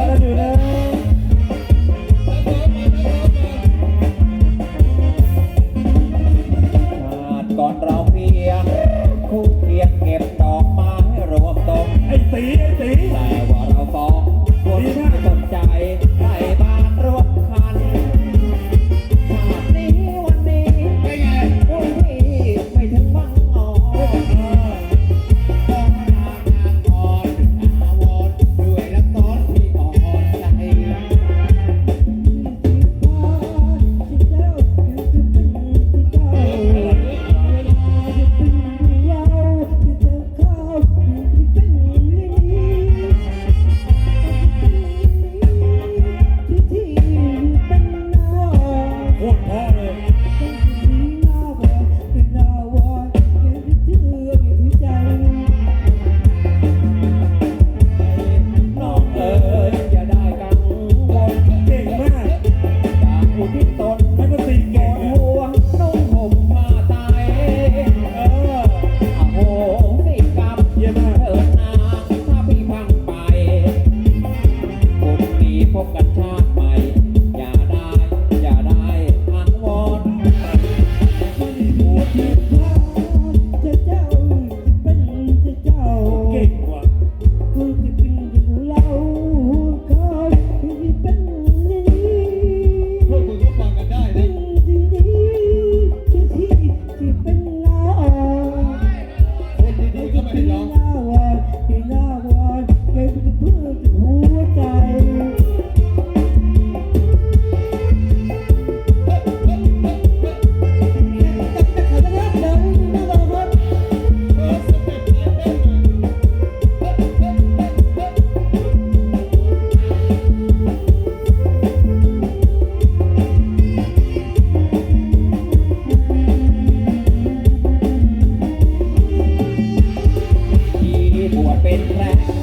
bana diyor. ร้อง หน้าวอนที่หน้าวอนเป็นเพื่อนหัวใจ back.